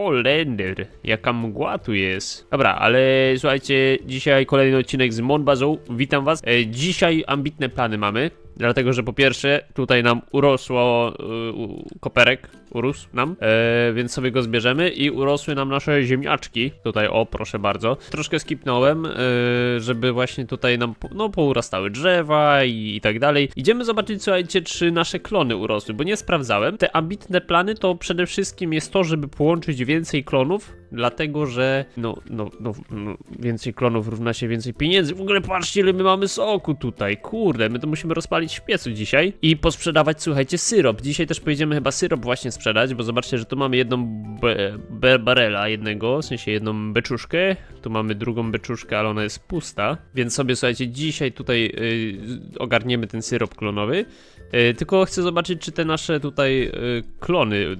Holender, jaka mgła tu jest. Dobra, ale słuchajcie, dzisiaj kolejny odcinek z Monbazą. Witam was. E, dzisiaj ambitne plany mamy. Dlatego, że po pierwsze tutaj nam urosło y, u- koperek, urósł nam, e, więc sobie go zbierzemy i urosły nam nasze ziemniaczki. Tutaj, o proszę bardzo. Troszkę skipnąłem, e, żeby właśnie tutaj nam no, pourastały drzewa i, i tak dalej. Idziemy zobaczyć, słuchajcie, czy nasze klony urosły, bo nie sprawdzałem. Te ambitne plany to przede wszystkim jest to, żeby połączyć więcej klonów, dlatego, że no, no, no, no więcej klonów równa się więcej pieniędzy. W ogóle patrzcie, ile my mamy soku tutaj, kurde, my to musimy rozpalić w piecu dzisiaj i posprzedawać, słuchajcie, syrop. Dzisiaj też pojedziemy chyba syrop właśnie sprzedać, bo zobaczcie, że tu mamy jedną barela jednego, w sensie jedną beczuszkę, tu mamy drugą beczuszkę, ale ona jest pusta, więc sobie, słuchajcie, dzisiaj tutaj y, ogarniemy ten syrop klonowy. Y, tylko chcę zobaczyć, czy te nasze tutaj y, klony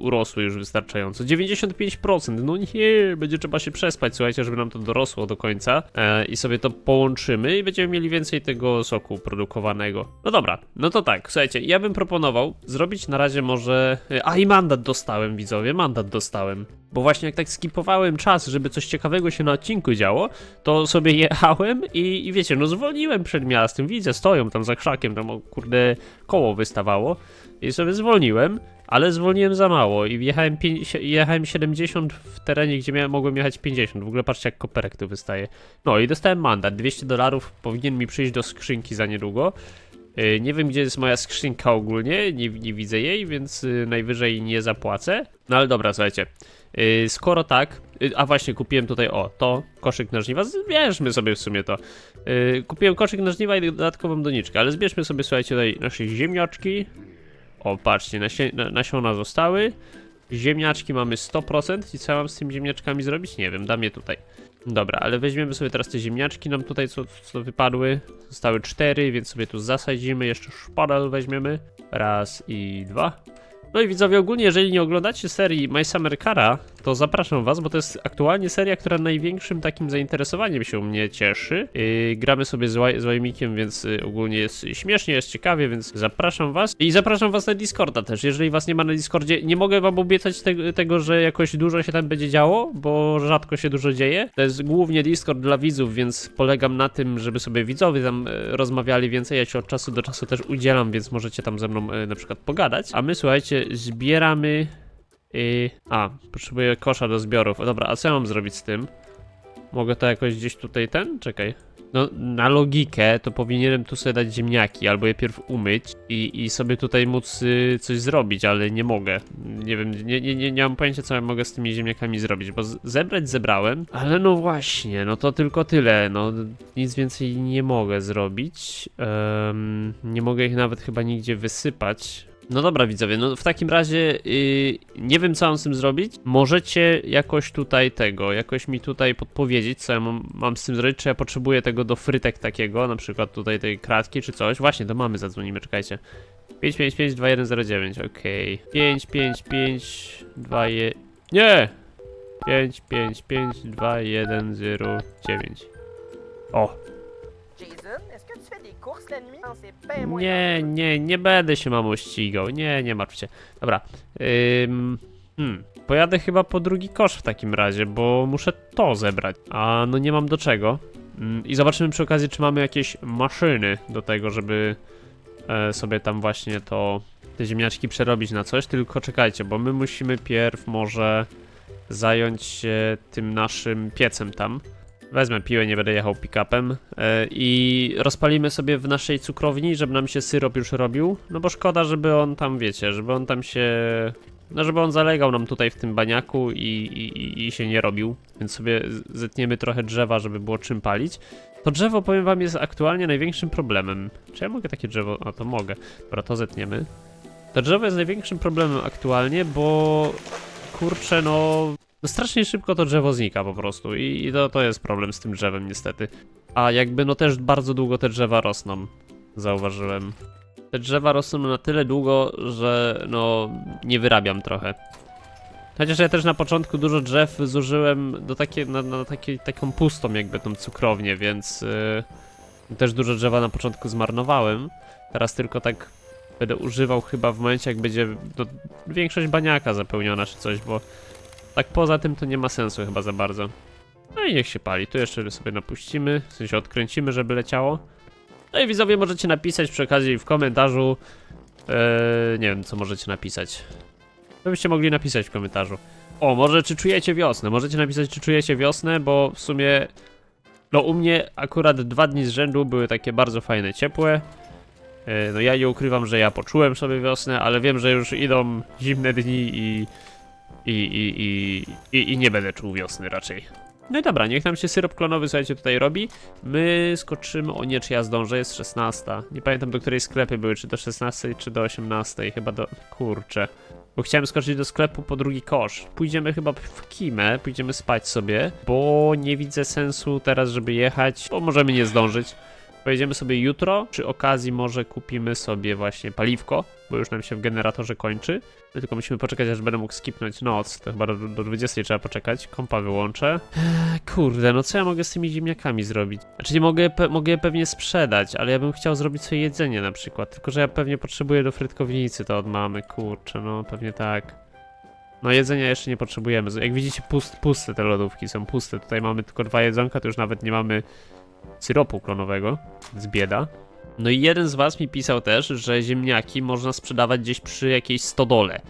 urosły już wystarczająco. 95%, no nie, będzie trzeba się przespać, słuchajcie, żeby nam to dorosło do końca e, i sobie to połączymy i będziemy mieli więcej tego soku produkowanego. No dobra, no to tak, słuchajcie, ja bym proponował zrobić na razie może... y, A i mandat dostałem, widzowie, mandat dostałem. Bo właśnie jak tak skipowałem czas, żeby coś ciekawego się na odcinku działo, to sobie jechałem i, i wiecie, no zwolniłem przed miastem, widzę, stoją tam za krzakiem, tam o kurde koło wystawało i sobie zwolniłem, ale zwolniłem za mało i jechałem, jechałem 70 w terenie, gdzie miałem, mogłem jechać 50. W ogóle patrzcie jak koperek tu wystaje. No i dostałem mandat, 200 dolarów powinien mi przyjść do skrzynki za niedługo. Yy, Nie wiem, gdzie jest moja skrzynka ogólnie, nie, nie widzę jej, więc yy, najwyżej nie zapłacę. No ale dobra, słuchajcie. Yy, skoro tak, a właśnie kupiłem tutaj, o, to, koszyk na żniwa, zbierzmy sobie w sumie to. Kupiłem koszyk na żniwa i dodatkową doniczkę, ale zbierzmy sobie, słuchajcie, tutaj nasze ziemniaczki. O, patrzcie, nasiona zostały. Ziemniaczki mamy 100% i co mam z tymi ziemniaczkami zrobić? Nie wiem, dam je tutaj. Dobra, ale weźmiemy sobie teraz te ziemniaczki nam tutaj, co, co wypadły. Zostały cztery, więc sobie tu zasadzimy. Jeszcze szpadel weźmiemy. Raz i dwa. No i widzowie, ogólnie jeżeli nie oglądacie serii My Summer Cara, to zapraszam was, bo to jest aktualnie seria, która największym takim zainteresowaniem się mnie cieszy. Yy, gramy sobie z, Łaj- z więc yy, ogólnie jest śmiesznie, jest ciekawie, więc zapraszam was. I zapraszam was na Discorda też, jeżeli was nie ma na Discordzie. Nie mogę wam obiecać te tego, że jakoś dużo się tam będzie działo, bo rzadko się dużo dzieje. To jest głównie Discord dla widzów, więc polegam na tym, żeby sobie widzowie tam e, rozmawiali więcej. Ja się od czasu do czasu też udzielam, więc możecie tam ze mną e, na przykład pogadać. A my, słuchajcie, zbieramy... Yy, a, potrzebuję kosza do zbiorów. Dobra, a co ja mam zrobić z tym? Mogę to jakoś gdzieś tutaj ten? Czekaj. No, na logikę to powinienem tu sobie dać ziemniaki, albo je pierw umyć i, i sobie tutaj móc y, coś zrobić, ale nie mogę. Nie wiem, nie, nie, nie, nie mam pojęcia, co ja mogę z tymi ziemniakami zrobić, bo zebrać zebrałem, ale no właśnie, no to tylko tyle, no nic więcej nie mogę zrobić. Em, nie mogę ich nawet chyba nigdzie wysypać. No dobra, widzowie, no w takim razie yy, nie wiem, co mam z tym zrobić. Możecie jakoś tutaj tego, jakoś mi tutaj podpowiedzieć, co ja mam, mam z tym zrobić, czy ja potrzebuję tego do frytek takiego, na przykład tutaj tej kratki, czy coś. Właśnie, to mamy, zadzwonimy, czekajcie. 555-2109, okej. 555-21... Nie! 555-2109. O, Nie, nie, nie będę się mamo ścigał. Nie, nie martw się. Dobra. Ym, hmm. Pojadę chyba po drugi kosz w takim razie, bo muszę to zebrać. A no nie mam do czego. Ym, I zobaczymy przy okazji, czy mamy jakieś maszyny do tego, żeby e, sobie tam właśnie to te ziemniaczki przerobić na coś. Tylko czekajcie, bo my musimy pierw może zająć się tym naszym piecem tam. Wezmę piłę, nie będę jechał pick-upem e, i rozpalimy sobie w naszej cukrowni, żeby nam się syrop już robił. No bo szkoda, żeby on tam, wiecie, żeby on tam się... No żeby on zalegał nam tutaj w tym baniaku i, i, i- się nie robił. Więc sobie zetniemy trochę drzewa, żeby było czym palić. To drzewo, powiem wam, jest aktualnie największym problemem. Czy ja mogę takie drzewo... A to mogę. Dobra, to zetniemy. To drzewo jest największym problemem aktualnie, bo... Kurczę, no... No strasznie szybko to drzewo znika po prostu i, i to, to jest problem z tym drzewem niestety. A jakby no też bardzo długo te drzewa rosną, zauważyłem. Te drzewa rosną na tyle długo, że no nie wyrabiam trochę. Chociaż ja też na początku dużo drzew zużyłem do takie, na, na takie, taką pustą jakby tą cukrownię, więc yy, też dużo drzewa na początku zmarnowałem. Teraz tylko tak będę używał chyba w momencie jak będzie no, większość baniaka zapełniona czy coś, bo Tak poza tym to nie ma sensu chyba za bardzo. No i niech się pali. Tu jeszcze sobie napuścimy, w sensie odkręcimy, żeby leciało. No i widzowie możecie napisać przy okazji w komentarzu. Eee, nie wiem, co możecie napisać. Co byście mogli napisać w komentarzu? O, może czy czujecie wiosnę? Możecie napisać, czy czujecie wiosnę, bo w sumie. No, u mnie akurat dwa dni z rzędu były takie bardzo fajne, ciepłe. E, No, ja nie ukrywam, że ja poczułem sobie wiosnę, ale wiem, że już idą zimne dni i. I, i, i, i, i nie będę czuł wiosny raczej. No i dobra, niech nam się syrop klonowy, słuchajcie, tutaj robi. My skoczymy, o nie, czy ja zdążę, jest 16. Nie pamiętam, do której sklepy były, czy do 16, czy do 18, chyba do... kurczę. Bo chciałem skoczyć do sklepu po drugi kosz. Pójdziemy chyba w Kimę, pójdziemy spać sobie, bo nie widzę sensu teraz, żeby jechać, bo możemy nie zdążyć. Pojedziemy sobie jutro, przy okazji może kupimy sobie właśnie paliwko, bo już nam się w generatorze kończy. My tylko musimy poczekać, aż będę mógł skipnąć noc, to chyba do, do 20 trzeba poczekać, kompa wyłączę. Eee, kurde, no co ja mogę z tymi ziemniakami zrobić? Znaczy nie mogę, pe mogę je pewnie sprzedać, ale ja bym chciał zrobić sobie jedzenie na przykład, tylko że ja pewnie potrzebuję do frytkownicy to od mamy, kurczę, no pewnie tak. No jedzenia jeszcze nie potrzebujemy, jak widzicie pust, puste te lodówki są puste, tutaj mamy tylko dwa jedzonka, to już nawet nie mamy syropu klonowego, z bieda. No i jeden z was mi pisał też, że ziemniaki można sprzedawać gdzieś przy jakiejś stodole.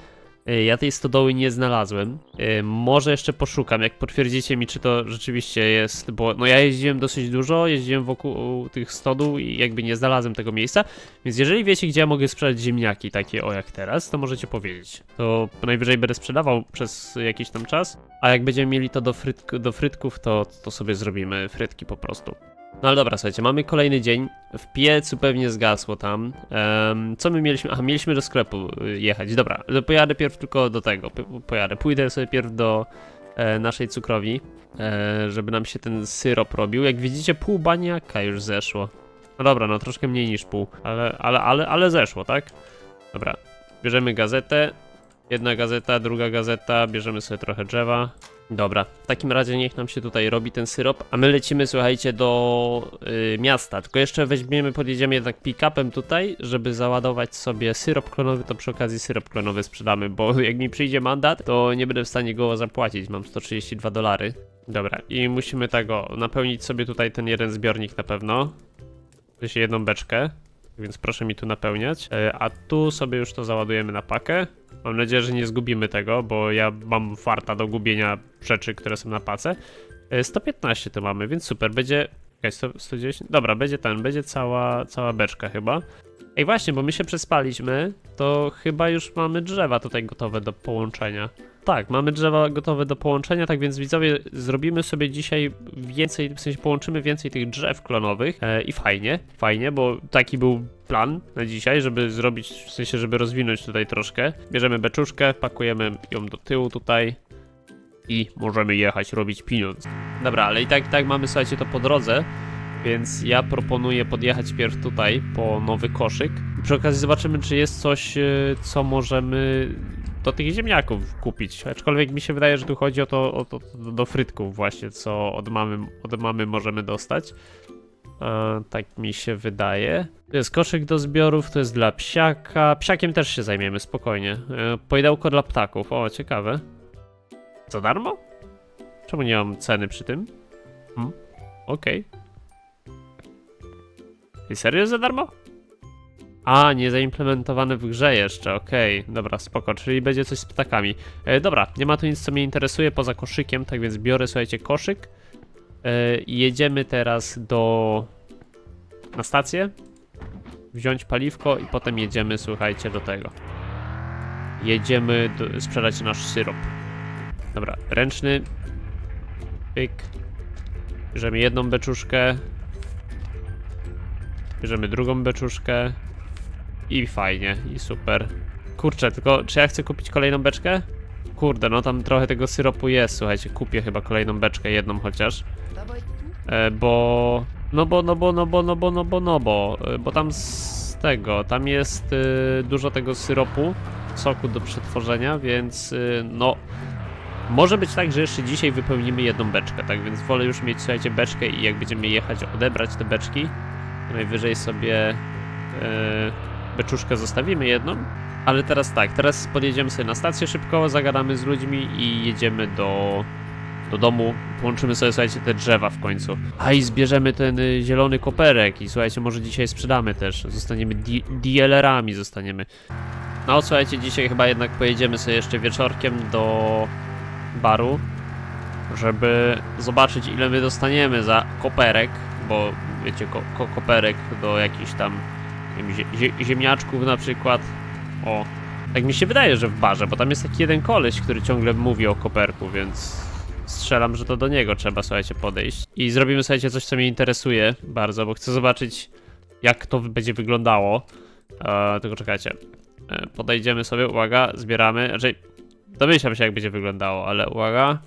Y, Ja tej stodoły nie znalazłem. Y, Może jeszcze poszukam, jak potwierdzicie mi, czy to rzeczywiście jest, bo no ja jeździłem dosyć dużo, jeździłem wokół tych stodół i jakby nie znalazłem tego miejsca, więc jeżeli wiecie, gdzie ja mogę sprzedać ziemniaki takie o jak teraz, to możecie powiedzieć. To najwyżej będę sprzedawał przez jakiś tam czas, a jak będziemy mieli to do, frytk do frytków, to, to sobie zrobimy frytki po prostu. No ale dobra, słuchajcie, mamy kolejny dzień. W piecu pewnie zgasło tam. Em, co my mieliśmy? Aha, mieliśmy do sklepu y, jechać. Dobra, pojadę pierw tylko do tego. Pojadę. Pójdę sobie pierw do e, naszej cukrowni, e, żeby nam się ten syrop robił. Jak widzicie, pół baniaka już zeszło. No dobra, no troszkę mniej niż pół, ale, ale, ale, ale zeszło, tak? Dobra, bierzemy gazetę. Jedna gazeta, druga gazeta, bierzemy sobie trochę drzewa. Dobra, w takim razie niech nam się tutaj robi ten syrop, a my lecimy, słuchajcie, do y, miasta. Tylko jeszcze weźmiemy, podjedziemy jednak pick-upem tutaj, żeby załadować sobie syrop klonowy, to przy okazji syrop klonowy sprzedamy, bo jak mi przyjdzie mandat, to nie będę w stanie go zapłacić, mam 132 dolary. Dobra, i musimy tego, napełnić sobie tutaj ten jeden zbiornik na pewno, sensie jedną beczkę, więc proszę mi tu napełniać, E, a tu sobie już to załadujemy na pakę. Mam nadzieję, że nie zgubimy tego, bo ja mam farta do gubienia rzeczy, które są na pace. E, 115 to mamy, więc super, będzie... Czekaj, 100, 110? Dobra, będzie ten, będzie cała, cała beczka chyba. Ej właśnie, bo my się przespaliśmy, to chyba już mamy drzewa tutaj gotowe do połączenia. Tak, mamy drzewa gotowe do połączenia, tak więc widzowie, zrobimy sobie dzisiaj więcej, w sensie połączymy więcej tych drzew klonowych e, i fajnie, fajnie, bo taki był plan na dzisiaj, żeby zrobić, w sensie, żeby rozwinąć tutaj troszkę. Bierzemy beczuszkę, pakujemy ją do tyłu tutaj i możemy jechać robić pieniądz. Dobra, ale i tak, i tak mamy, słuchajcie, to po drodze, więc ja proponuję podjechać pierw tutaj po nowy koszyk. Przy okazji zobaczymy, czy jest coś, e, co możemy do tych ziemniaków kupić. Aczkolwiek mi się wydaje, że tu chodzi o to, o to do frytków właśnie, co od mamy, od mamy możemy dostać. E, tak mi się wydaje. To jest koszyk do zbiorów, to jest dla psiaka. Psiakiem też się zajmiemy, spokojnie. E, pojedełko dla ptaków, o ciekawe. Za darmo? Czemu nie mam ceny przy tym? Hmm? Okej. I serio za darmo? A, nie zaimplementowane w grze jeszcze, okej, dobra, spoko, czyli będzie coś z ptakami. E, dobra, nie ma tu nic, co mnie interesuje poza koszykiem, tak więc biorę, słuchajcie, koszyk e, jedziemy teraz do... na stację, wziąć paliwko i potem jedziemy, słuchajcie, do tego. Jedziemy do, sprzedać nasz syrop. Dobra, ręczny, pyk, bierzemy jedną beczuszkę, bierzemy drugą beczuszkę, i fajnie, i super. Kurczę, tylko czy ja chcę kupić kolejną beczkę? Kurde, no tam trochę tego syropu jest, słuchajcie, kupię chyba kolejną beczkę, jedną chociaż. E, bo... No bo, no bo, no bo, no bo, no bo, no bo, e, bo tam z tego, tam jest e, dużo tego syropu, soku do przetworzenia, więc e, no... Może być tak, że jeszcze dzisiaj wypełnimy jedną beczkę, tak więc wolę już mieć, słuchajcie, beczkę i jak będziemy jechać odebrać te beczki, najwyżej sobie beczuszkę zostawimy jedną, Ale teraz tak, teraz podjedziemy sobie na stację szybko, zagadamy z ludźmi i jedziemy do, do domu. Połączymy sobie, słuchajcie, te drzewa w końcu. A i zbierzemy ten y, zielony koperek i słuchajcie, może dzisiaj sprzedamy też. Zostaniemy dealerami, zostaniemy. No słuchajcie, dzisiaj chyba jednak pojedziemy sobie jeszcze wieczorkiem do baru, żeby zobaczyć ile my dostaniemy za koperek, bo wiecie, ko- ko- koperek do jakichś tam wiem, zie- zie- ziemniaczków na przykład. O, tak mi się wydaje, że w barze, bo tam jest taki jeden koleś, który ciągle mówi o koperku, więc strzelam, że to do niego trzeba, słuchajcie, podejść. I zrobimy, słuchajcie, coś, co mnie interesuje bardzo, bo chcę zobaczyć, jak to będzie wyglądało. E, tylko czekajcie. E, podejdziemy sobie, uwaga, zbieramy. Znaczy, domyślam się, jak będzie wyglądało, ale uwaga.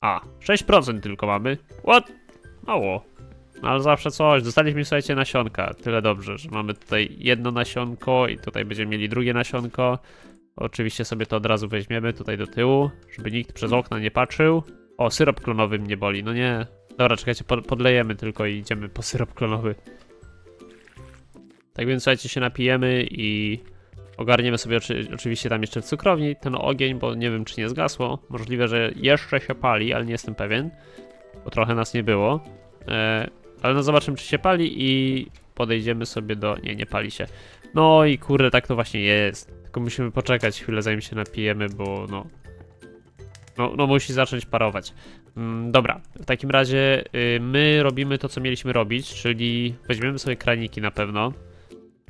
A, 6% tylko mamy. What? Mało. Ale zawsze coś. Dostaliśmy, słuchajcie, nasionka. Tyle dobrze, że mamy tutaj jedno nasionko i tutaj będziemy mieli drugie nasionko. Oczywiście sobie to od razu weźmiemy tutaj do tyłu, żeby nikt przez okna nie patrzył. O, syrop klonowy mnie boli, no nie. Dobra, czekajcie, pod, podlejemy tylko i idziemy po syrop klonowy. Tak więc słuchajcie, się napijemy i ogarniemy sobie oczy, oczywiście tam jeszcze w cukrowni ten ogień, bo nie wiem czy nie zgasło. Możliwe, że jeszcze się pali, ale nie jestem pewien, bo trochę nas nie było. E, ale no zobaczymy czy się pali i podejdziemy sobie do... Nie, nie pali się. No i kurde, tak to właśnie jest. Tylko musimy poczekać chwilę zanim się napijemy, bo no... No, no musi zacząć parować. Mm, dobra, w takim razie y, my robimy to, co mieliśmy robić, czyli weźmiemy sobie kraniki na pewno.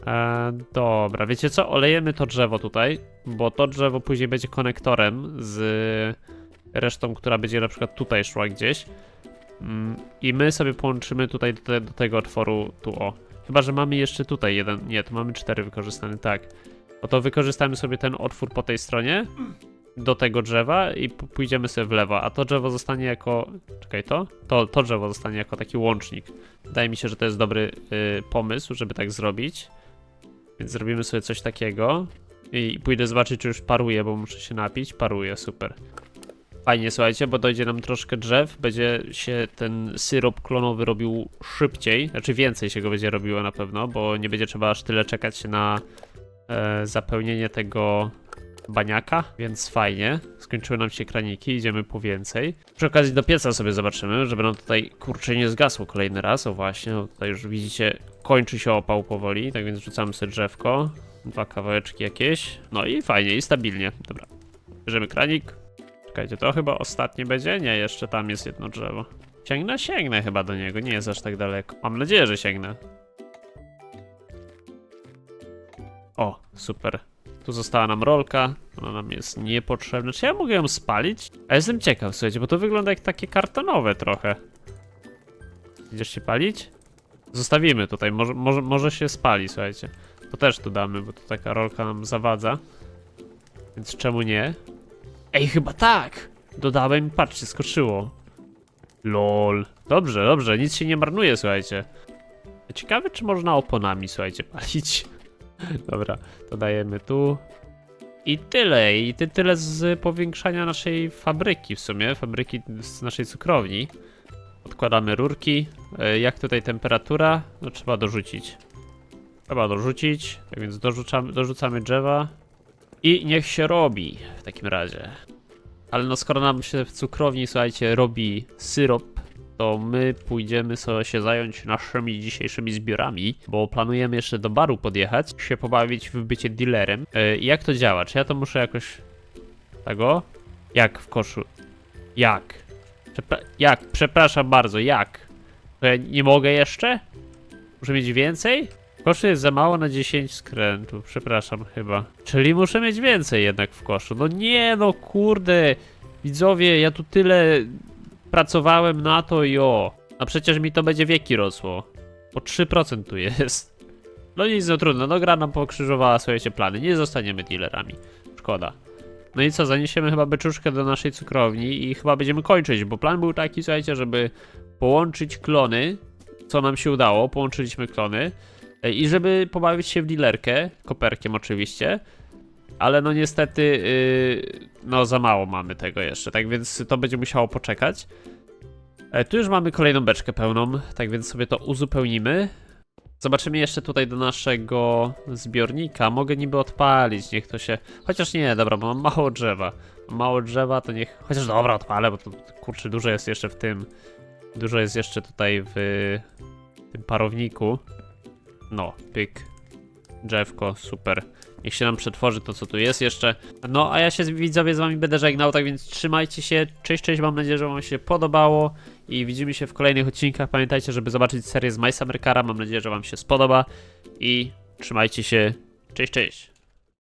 E, dobra, wiecie co? Olejemy to drzewo tutaj, bo to drzewo później będzie konektorem z resztą, która będzie na przykład tutaj szła gdzieś. Mm, I my sobie połączymy tutaj do, te, do tego otworu tu o. Chyba, że mamy jeszcze tutaj jeden. Nie, tu mamy cztery wykorzystane, tak. No to wykorzystamy sobie ten otwór po tej stronie do tego drzewa i pójdziemy sobie w lewo, a to drzewo zostanie jako... Czekaj, to? To, to drzewo zostanie jako taki łącznik. Wydaje mi się, że to jest dobry y, pomysł, żeby tak zrobić. Więc zrobimy sobie coś takiego. I pójdę zobaczyć, czy już paruje, bo muszę się napić. Paruje, super. Fajnie, słuchajcie, bo dojdzie nam troszkę drzew, będzie się ten syrop klonowy robił szybciej, znaczy więcej się go będzie robiło na pewno, bo nie będzie trzeba aż tyle czekać na e, zapełnienie tego baniaka, więc fajnie. Skończyły nam się kraniki, idziemy po więcej. Przy okazji do pieca sobie zobaczymy, żeby nam tutaj kurczę nie zgasło kolejny raz. O właśnie, no tutaj już widzicie, kończy się opał powoli, tak więc rzucamy sobie drzewko. Dwa kawałeczki jakieś. No i fajnie, i stabilnie. Dobra. Bierzemy kranik. Czekajcie, to chyba ostatnie będzie? Nie, jeszcze tam jest jedno drzewo. Sięgnę? Sięgnę chyba do niego, nie jest aż tak daleko. Mam nadzieję, że sięgnę. O, super. Tu została nam rolka, ona nam jest niepotrzebna. Czy ja mogę ją spalić? A jestem ciekaw, słuchajcie, bo to wygląda jak takie kartonowe trochę. Idziesz się palić? Zostawimy tutaj, może, może, może się spali, słuchajcie. To też tu damy, bo to taka rolka nam zawadza. Więc czemu nie? Ej, chyba tak! Dodałem patrzcie, skoczyło. LOL. Dobrze, dobrze, nic się nie marnuje, słuchajcie. Ciekawe, czy można oponami, słuchajcie, palić. Dobra, to dajemy tu. I tyle, i ty, tyle z powiększania naszej fabryki w sumie, fabryki z naszej cukrowni. Odkładamy rurki. E, Jak tutaj temperatura? No trzeba dorzucić. Trzeba dorzucić, tak więc dorzucamy, dorzucamy drzewa. I niech się robi w takim razie. Ale no skoro nam się w cukrowni, słuchajcie, robi syrop, to my pójdziemy sobie się zająć naszymi dzisiejszymi zbiorami, bo planujemy jeszcze do baru podjechać, się pobawić w bycie dealerem. E, jak to działa? Czy ja to muszę jakoś... Tego? Jak w koszu? Jak? Przepra jak? Przepraszam bardzo, jak? To ja nie mogę jeszcze? Muszę mieć więcej? W koszu jest za mało na 10 skrętów, przepraszam chyba. Czyli muszę mieć więcej jednak w koszu. No nie, no kurde. Widzowie, ja tu tyle pracowałem na to i o. A przecież mi to będzie wieki rosło. Po 3% tu jest. No nic, no trudno, no gra nam pokrzyżowała swoje plany. Nie zostaniemy dealerami. Szkoda. No i co, zaniesiemy chyba beczuszkę do naszej cukrowni i chyba będziemy kończyć, bo plan był taki, słuchajcie, żeby połączyć klony, co nam się udało, połączyliśmy klony i żeby pobawić się w dealerkę, koperkiem oczywiście, ale no niestety, yy, no za mało mamy tego jeszcze, tak więc to będzie musiało poczekać. E, tu już mamy kolejną beczkę pełną, tak więc sobie to uzupełnimy. Zobaczymy jeszcze tutaj do naszego zbiornika. Mogę niby odpalić, niech to się... Chociaż nie, dobra, bo mam mało drzewa. Mało drzewa, to niech... Chociaż dobra, odpalę, bo to kurczę, dużo jest jeszcze w tym... Dużo jest jeszcze tutaj w tym parowniku. No, pyk. Drzewko, super. Niech się nam przetworzy to, co tu jest jeszcze. No, a ja się widzowie z wami będę żegnał, tak więc trzymajcie się. Cześć, cześć, mam nadzieję, że wam się podobało i widzimy się w kolejnych odcinkach. Pamiętajcie, żeby zobaczyć serię z My Summer Cara. Mam nadzieję, że wam się spodoba i trzymajcie się. Cześć, cześć.